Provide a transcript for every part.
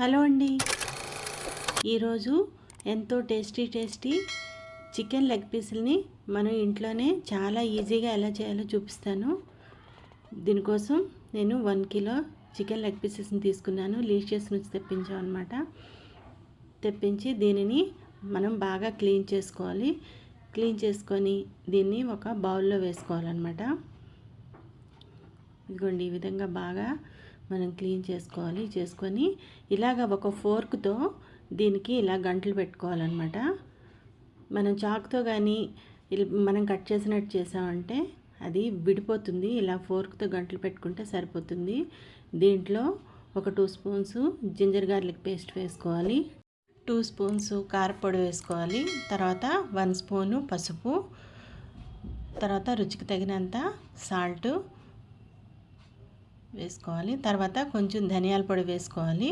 Hello అండి. ఈరోజు ఎంతో టేస్టీ టేస్టీ చికెన్ లెగ్ పీసుల్ని మనం ఇంట్లోనే చాలా ఈజీగా ఎలా చేయాలో చూపిస్తాను. దీనికోసం నేను వన్ కిలో చికెన్ లెగ్ పీసెస్ని తీసుకున్నాను. లీషియస్ నుంచి తెప్పించాం అనమాట తెప్పించి దీనిని మనం బాగా క్లీన్ చేసుకోవాలి. క్లీన్ చేసుకొని దీన్ని ఒక బౌల్లో వేసుకోవాలన్నమాట. ఇదిగోండి ఈ విధంగా బాగా మనం క్లీన్ చేసుకోవాలి. చేసుకొని ఇలాగ ఒక ఫోర్క్తో దీనికి ఇలా గంటలు పెట్టుకోవాలన్నమాట. మనం చాక్తో కానీ మనం కట్ చేసినట్టు చేసామంటే అది విడిపోతుంది. ఇలా ఫోర్క్తో గంటలు పెట్టుకుంటే సరిపోతుంది. దీంట్లో ఒక two spoons ginger garlic paste వేసుకోవాలి. టూ స్పూన్స్ కారపొడి వేసుకోవాలి. తర్వాత వన్ స్పూను పసుపు. తర్వాత రుచికి తగినంత సాల్ట్. వేసుకోవాలి. తర్వాత కొంచెం ధనియాల పొడి వేసుకోవాలి.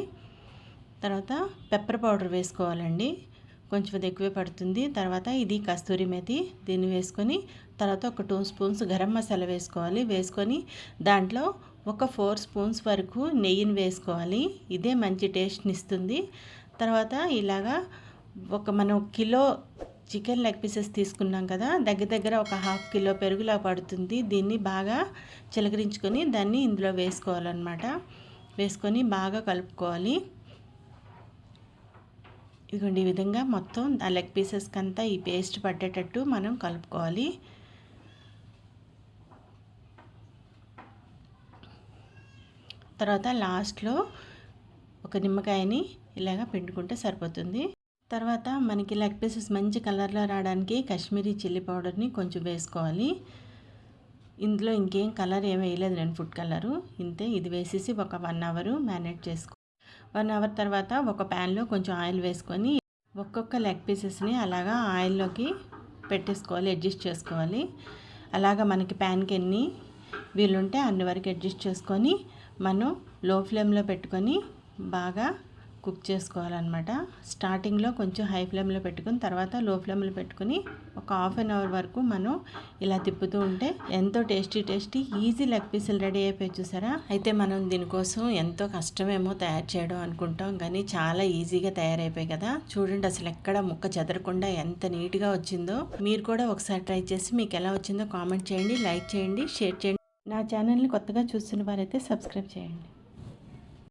తర్వాత పెప్పర్ పౌడర్ వేసుకోవాలండి. కొంచెం అది ఎక్కువే పడుతుంది. తర్వాత ఇది కస్తూరి మెతి దీన్ని వేసుకొని తర్వాత ఒక టూ స్పూన్స్ గరం మసాలా వేసుకోవాలి. వేసుకొని దాంట్లో ఒక ఫోర్ స్పూన్స్ వరకు నెయ్యిని వేసుకోవాలి. ఇదే మంచి టేస్ట్ని ఇస్తుంది. తర్వాత ఇలాగా ఒక మనం కిలో చికెన్ లెగ్ పీసెస్ తీసుకున్నాం కదా దగ్గర దగ్గర ఒక హాఫ్ కిలో పెరుగులా పడుతుంది. దీన్ని బాగా చిలకరించుకొని దాన్ని ఇందులో వేసుకోవాలన్నమాట. వేసుకొని బాగా కలుపుకోవాలి. ఇదిగోండి ఈ విధంగా మొత్తం ఆ లెగ్ పీసెస్కి అంతా ఈ పేస్ట్ పట్టేటట్టు మనం కలుపుకోవాలి. తర్వాత లాస్ట్లో ఒక నిమ్మకాయని ఇలాగ పిండుకుంటే సరిపోతుంది. తర్వాత మనకి లెగ్ పీసెస్ మంచి కలర్లో రావడానికి కాశ్మీరీ చిల్లీ పౌడర్ని కొంచెం వేసుకోవాలి. ఇందులో ఇంకేం కలర్ ఏం వేయలేదు నేను ఫుడ్ కలరు. ఇంతే ఇది వేసేసి ఒక వన్ అవర్ మ్యారినేట్ చేసుకో వన్ అవర్ తర్వాత ఒక ప్యాన్లో కొంచెం ఆయిల్ వేసుకొని ఒక్కొక్క లెగ్ పీసెస్ని అలాగా ఆయిల్లోకి పెట్టేసుకోవాలి అడ్జస్ట్ చేసుకోవాలి. అలాగా మనకి ప్యాన్కి ఎన్ని వీలుంటే అన్ని వరకు అడ్జస్ట్ చేసుకొని మనం లో ఫ్లేమ్లో పెట్టుకొని బాగా కుక్ చేసుకోవాలన్నమాట. స్టార్టింగ్లో కొంచెం హై ఫ్లేమ్లో పెట్టుకుని తర్వాత లో ఫ్లేమ్లో పెట్టుకుని ఒక హాఫ్ అన్ అవర్ వరకు మనం ఇలా తిప్పుతూ ఉంటే ఎంతో టేస్టీ టేస్టీ ఈజీ లెగ్ పీసులు రెడీ అయిపోయి చూసారా? అయితే మనం దీనికోసం ఎంతో కష్టమేమో తయారు చేయడం అనుకుంటాం కానీ చాలా ఈజీగా తయారైపోయి కదా. చూడండి అసలు ఎక్కడ ముక్క చెదరకుండా ఎంత నీట్గా వచ్చిందో. మీరు కూడా ఒకసారి ట్రై చేసి మీకు ఎలా వచ్చిందో కామెంట్ చేయండి లైక్ చేయండి షేర్ చేయండి. నా ఛానల్ని కొత్తగా చూస్తున్న వారైతే సబ్స్క్రైబ్ చేయండి.